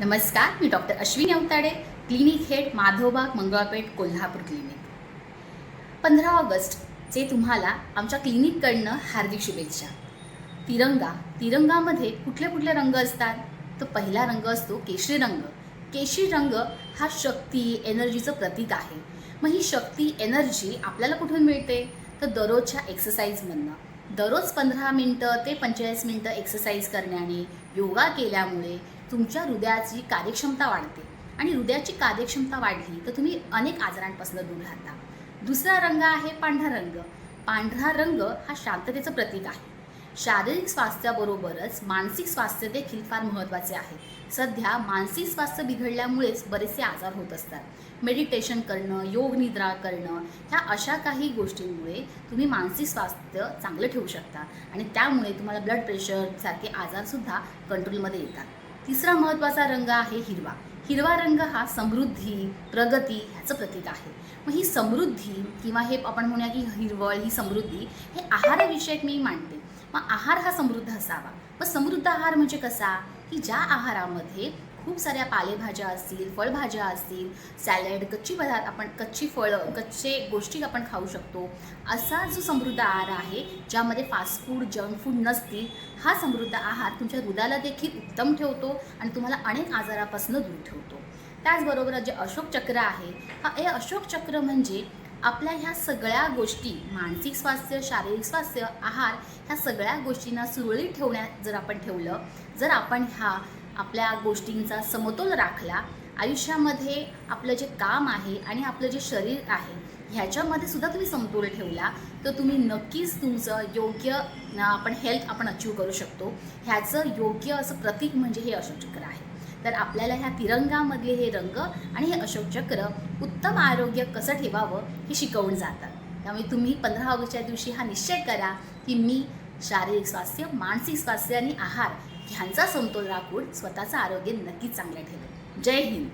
नमस्कार मी doctor Ashwini Avtade clinic head Madhavbaug Mangalpeth Kolhapur clinic. पंधरा ऑगस्टचे तुम्हाला आमच्या क्लिनिककडनं हार्दिक शुभेच्छा. तिरंगा तिरंगामध्ये कुठले कुठले रंग असतात? तो पहिला रंग असतो केशरी रंग. केशरी रंग हा शक्ती एनर्जीचं प्रतीक आहे. मग ही शक्ती एनर्जी आपल्याला कुठून मिळते? तर दररोजच्या एक्सरसाइजमधनं दररोज पंधरा मिनटं ते पंचेचाळीस मिनटं एक्सरसाइज करण्याने योगा केल्यामुळे तुमच्या हृदयाची कार्यक्षमता वाढते. आणि हृदयाची कार्यक्षमता वाढली तर तुम्ही अनेक आजारांपासून दूर राहता. दुसरा रंग आहे पांढरा रंग. पांढरा रंग हा शांततेचं प्रतीक आहे. शारीरिक स्वास्थ्याबरोबरच मानसिक स्वास्थ्य देखील फार महत्त्वाचे आहे. सध्या मानसिक स्वास्थ्य बिघडल्यामुळेच बरेचसे आजार होत असतात. मेडिटेशन करणं योगनिद्रा करणं ह्या अशा काही गोष्टींमुळे तुम्ही मानसिक स्वास्थ्य चांगलं ठेवू शकता. आणि त्यामुळे तुम्हाला ब्लड प्रेशरसारखे आजारसुद्धा कंट्रोलमध्ये येतात. तिसरा महत्त्वाचा रंग आहे हिरवा. हिरवा रंग हा समृद्धी प्रगती ह्याचं प्रतीक आहे. मग ही समृद्धी किंवा हे आपण म्हणूया की हिरवळ ही समृद्धी हे आहारविषयक मी मांडते. मग आहार हा समृद्ध असावा. मग समृद्ध आहार म्हणजे कसा? की ज्या आहारामध्ये खूप साऱ्या पालेभाज्या असतील फळभाज्या असतील सॅलड कच्ची पदार्थ आपण कच्ची फळं कच्चे गोष्टी आपण खाऊ शकतो. असा जो समृद्ध आहार आहे ज्यामध्ये फास्ट फूड जंक फूड नसतील हा समृद्ध आहार तुमच्या हृदयाला देखील उत्तम ठेवतो आणि तुम्हाला अनेक आजारापासून दूर ठेवतो. त्याचबरोबर जे अशोक चक्र आहे हा हे अशोक चक्र म्हणजे आपल्या ह्या सगळ्या गोष्टी मानसिक स्वास्थ्य शारीरिक स्वास्थ्य आहार ह्या सगळ्या गोष्टींना सुरळीत ठेवण्यात जर आपण ठेवलं जर आपण ह्या आपल्या गोष्टींचा समतोल राखला आयुष्यामध्ये आपलं जे काम आहे आणि आपलं जे शरीर आहे ह्याच्यामध्ये सुद्धा तुम्ही समतोल ठेवला तर तुम्ही नक्कीच तुमचं योग्य आपण हेल्थ आपण अचीव करू शकतो. ह्याचं योग्य असं प्रतीक म्हणजे हे अशोक चक्र आहे. तर आपल्याला ह्या तिरंगामधले हे रंग आणि हे अशोक चक्र उत्तम आरोग्य कसं ठेवावं हे शिकवून जातात. त्यामुळे तुम्ही पंधरा ऑगस्टच्या दिवशी हा निश्चय करा की मी शारीरिक स्वास्थ्य मानसिक स्वास्थ्य आणि आहार ह्यांचा समतोल राखून स्वतःचं आरोग्य नक्की चांगलं ठेवेल जय हिंद.